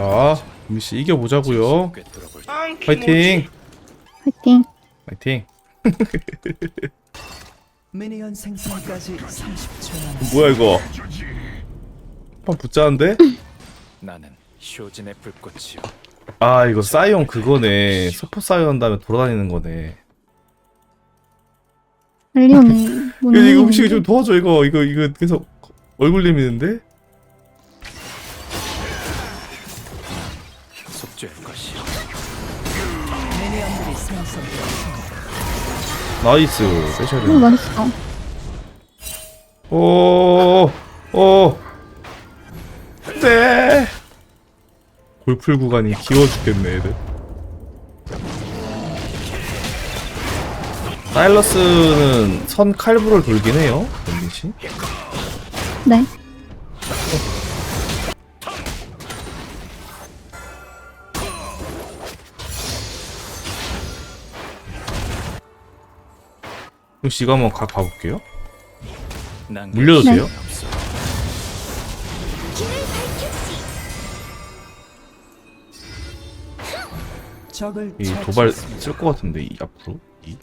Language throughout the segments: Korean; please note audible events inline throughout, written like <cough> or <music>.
자, 미씨 이겨보자고요. 꿰뚫어볼 파이팅! 화이팅. 파이팅! <laughs> 미니언 생성까지 30초 남았습니다. 뭐야 이거? 판 붙자는데? <laughs> 나는 쇼진의 불꽃이요. 아 이거 사이온 그거네. 소포 사이온 한 다음에 돌아다니는 거네. 알리온 못 <laughs> 이거, 이거. 음식이 좀 도와줘 이거 이거 이거 계속 얼굴 내미는데? 나이스 오 세셔야 맛있어. 오, 오, 네. 골풀 구간이 귀여워 죽겠네, 애들. 사일러스는 선 칼부를 돌긴 해요, 씨. 네. 그럼 씨가 한번 가, 가볼게요. 난 물려도 돼요? 이 도발. 쓸 것 같은데, 이 앞으로. 이.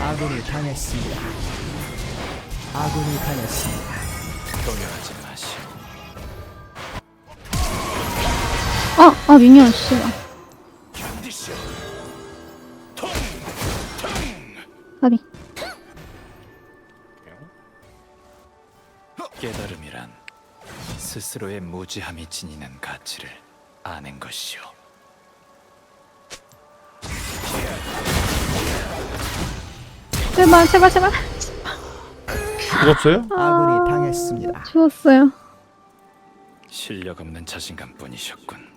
아군이 당했습니다. 아군이 당했습니다. 동요하지 마시오. 아, 아 미니언 씨. 가 깨달음이란 스스로의 무지함이 지니는 가치를 아는 것이오. 제발 제발 제발. 죽었어요? 아군이 당했습니다. 죽었어요. 실력 없는 자신감뿐이셨군.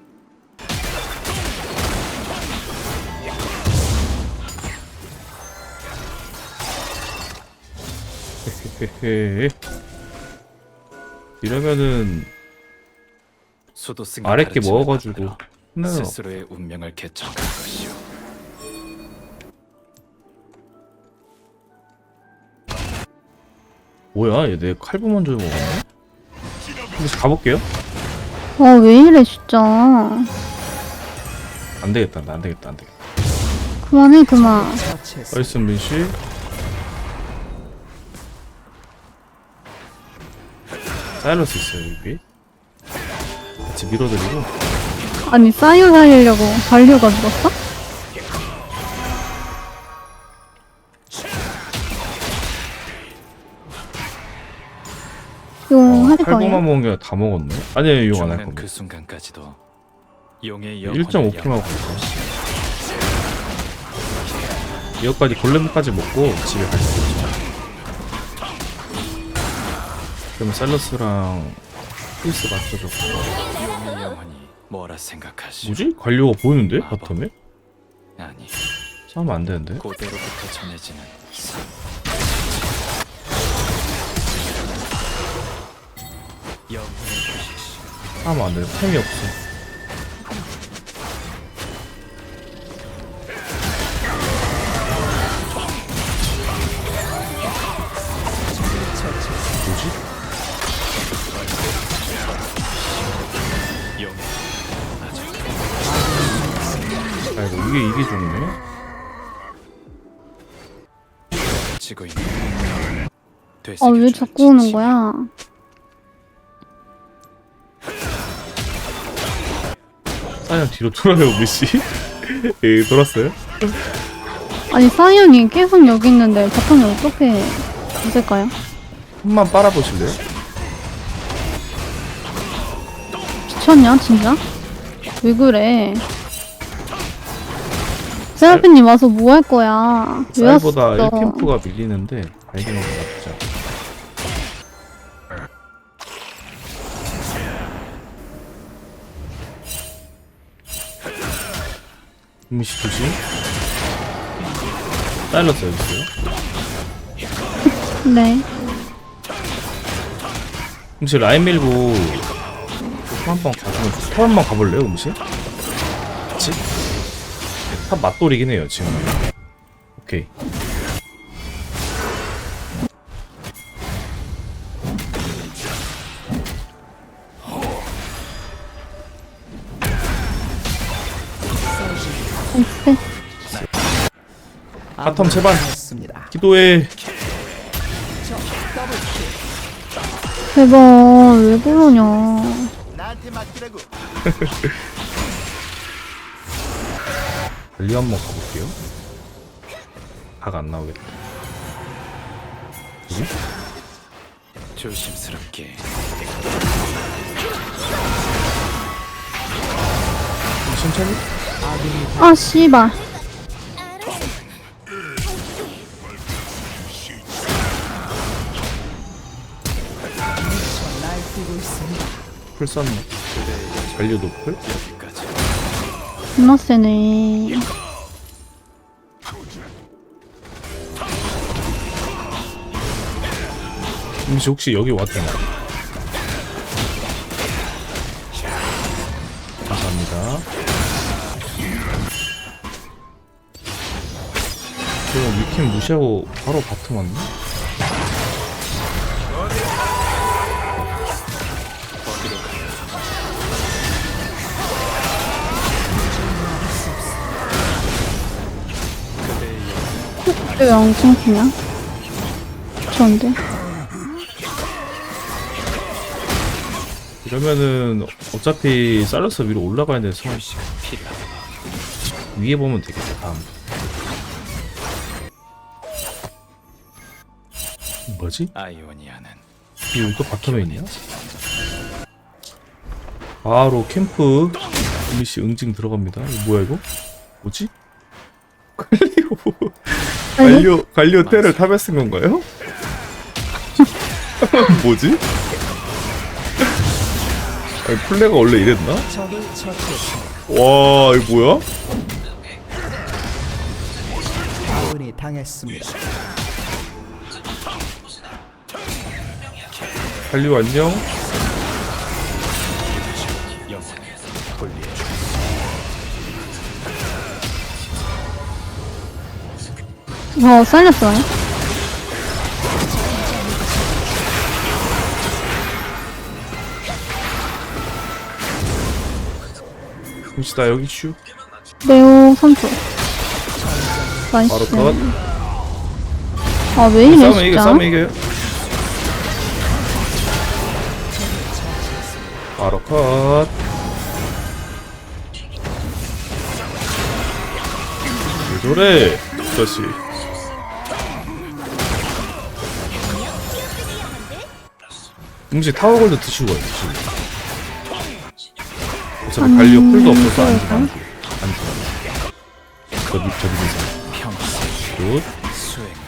헤헤. <laughs> 이러면은 수도 승 아래 게 먹어가지고 혼나요. 스스로의 운명을 개척할 것이오. 뭐야, 얘내 칼부 먼저 먹었네? 근데 가볼게요. 아 왜 이래 진짜. 안 되겠다, 나안 되겠다, 안 되겠다. 그만해 그만. 나이스. 민씨 사일러스 있어요, 여기. 같이 밀어드리고. 아니 사이오 살리려고 발류가 죽었어? 이거 할 칼부만 거예요? 먹은 게 다 먹었네? 아니에요, 이용 안할 죽는 겁니다. 그 순간까지도 용의 영혼을 1.5kg 하고 있어. 이거까지 골렘까지 먹고 집에 갈수있 그러면 셀러스랑 필스 맞춰줬고. 용의 영혼이 뭐라 생각하시오? 뭐지? 관료가 보이는데? 바텀에? 아니 싸우면 안 되는데? 고대로부터 전해지는 삶. 영혼의 휴식 싸우면 안 돼. 템이 없어. 지고 있는 아 왜 자꾸 오는 거야? 사냥 뒤로 돌아요 미씨. <laughs> 예 돌았어요? 아니 사이온이 계속 여기 있는데 바텀이 어떻게 있을까요? 한번 빨아보실래요? 미쳤냐 진짜? 왜 그래? 세라핀님 와서 뭐 할 거야? 왜 쌀보다 왔어? 1캠프가 밀리는데 발견한 것 같죠. 미씨 조심. 사일러스 여기 있어요. 네. 음식 라인 밀고 한번 가보면 탑 한번 가볼래요 음식? 같이? 탑 맞돌이긴 해요 지금. 오케이. 바텀 제발. 기도해. 제발 왜 그러냐. <laughs> <laughs> 관리 한번 가볼게요 각 안 나오겠다 여기? 조심스럽게 천천히 아, 씨발. 풀 썼네 관리 노플? 여기까지 존나 세네. 음식 혹시 여기 왔대나 감사합니다 그럼 위캠 무시하고 바로 바텀 왔네? 왜 영통 피냐? 좋은데? 이러면은 어차피 살러스 위로 올라가야 돼서 시간 필요하다 위에 보면 되겠다 다음 뭐지? 아이오니아는 이거 또 바텀에 있냐? 바로 캠프 미씨 응징 들어갑니다 이거 뭐야 이거? 뭐지? <laughs> 갈리오 갈리오 갈리오 테를 탑에 쓴 건가요? <laughs> 뭐지? 아니 플레가 원래 이랬나? 와 이거 뭐야? 아군이 당했습니다. 갈리오 안녕 어, 살렸어요? 나 여기 슈 레오 3초. 나이스. 바로 컷 아, 왜 이래, 싸우면 이겨 진짜? 싸우면 이겨요 바로 컷 왜 저래 이 자식 음식 타워골드 드시고 가요 드시고 어차피 음, 갈리오 풀도 없어서 안? 죽어 안 죽어 저 밑, 저 밑에서 평생 굿.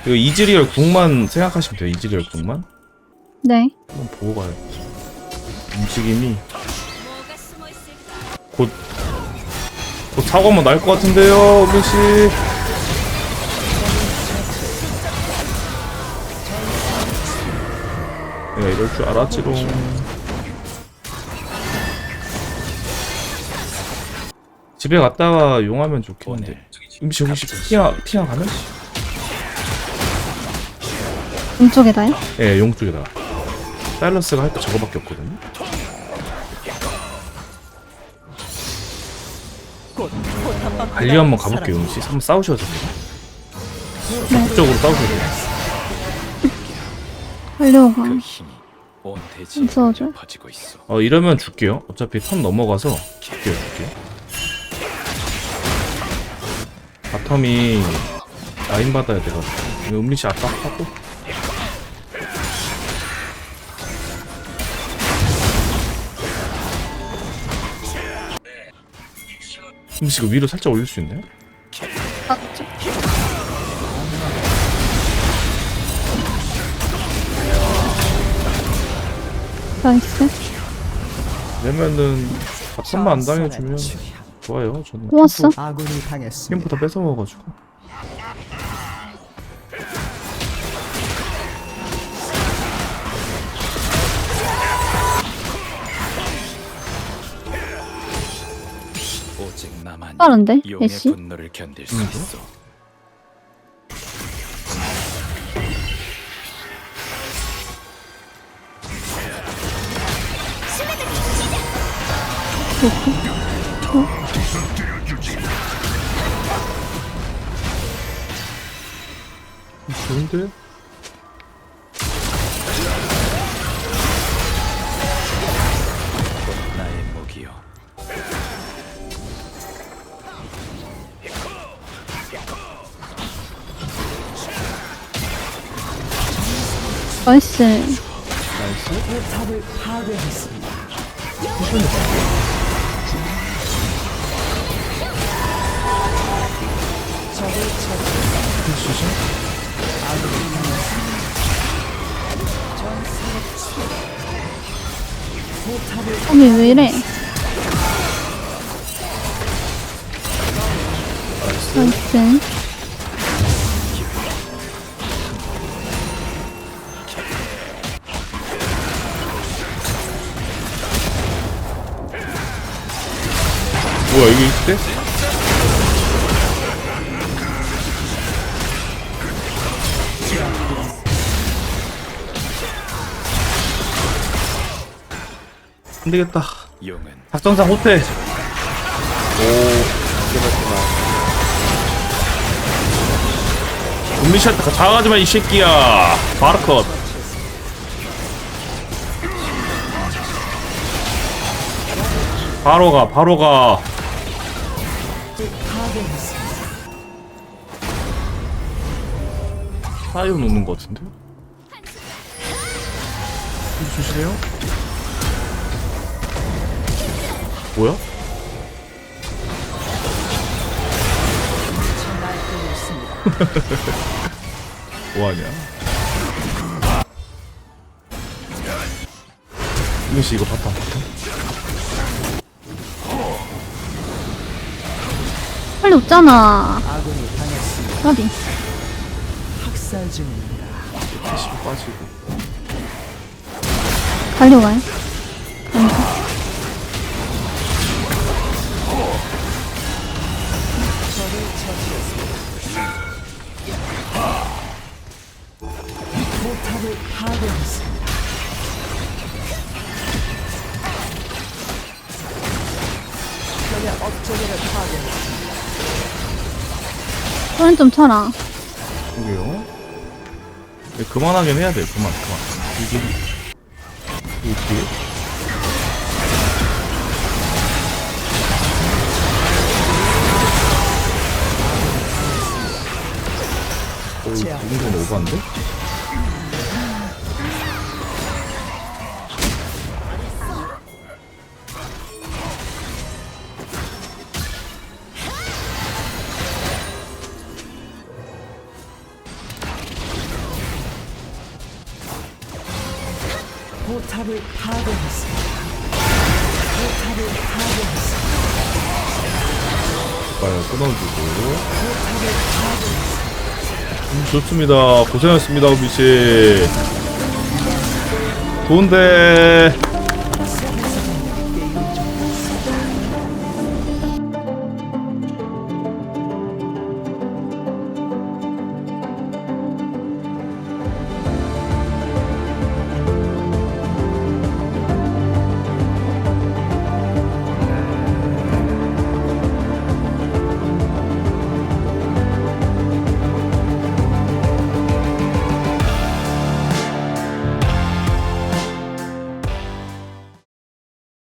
이거 이즈리얼 궁만 생각하시면 돼요 이즈리얼 궁만. 네. 한번 보고 가요. 움직임이. 곧, 곧 사고 한번 날것 같은데요, 우빈 내가 이럴 줄 알았지롱. 집에 갔다가 용하면 좋겠는데. 오늘 음식 혹시 피하 피하 가면? 왼쪽에다요? 예, 용 쪽에다가. 사일러스가 할때 저거밖에 없거든요. 관리 한번 가볼게요, 용씨. 한번 싸우셔도 됩니다. 적극적으로 싸우셔도 돼요. 하려고. 그 힘이 온 대지에 무서워져? 퍼지고 있어 어, 이러면 줄게요. 어차피 턴 넘어가서 줄게요, 줄게요. 바텀이 라인 받아야 돼가지고. 이거 은민씨 아까 하고. 이거 위로 살짝 올릴 수 있나요? 맞 나이스. 그러면은 바텀만 안 당해주면 좋아요. 저는 좋았어. 캠프- 아군이 당했습니다. 캠프 다 뺏어 먹어가지고. 오직 빠른데? 용의 애쉬? 분노를 견딜 수 음. 있어 좋은데? 나의 목이여. 나이스. 나이스. 적을 처치. 포탑을 거기 왜 이래? 나이스. 뭐야 이게 이때? 안 되겠다. 작전상 호텔. 오. 음미샷 작아지마 이 새끼야. 바르컷. 바로 가, 바로 가. 사이온 오는 것 같은데? 조심해요. 뭐야? <laughs> 뭐하냐? 이것이 이거 바탕? 빨리 웃잖아. 까비. 학살 중입니다. 패시브 빠지고 달려와요. 포탑을 파괴했습니다. 적의 업체계를 파괴했습니다. 소리 좀 쳐라. 그게요? 네, 그만하긴 해야 돼 그만 그만 이게 이게 제압. 이 정도는 오버인데? 포탑을 파괴했습니다. 포탑을 파괴했습니다. 빨리 끊어주고. 음, 좋습니다. 고생하셨습니다 우비 씨. 좋은데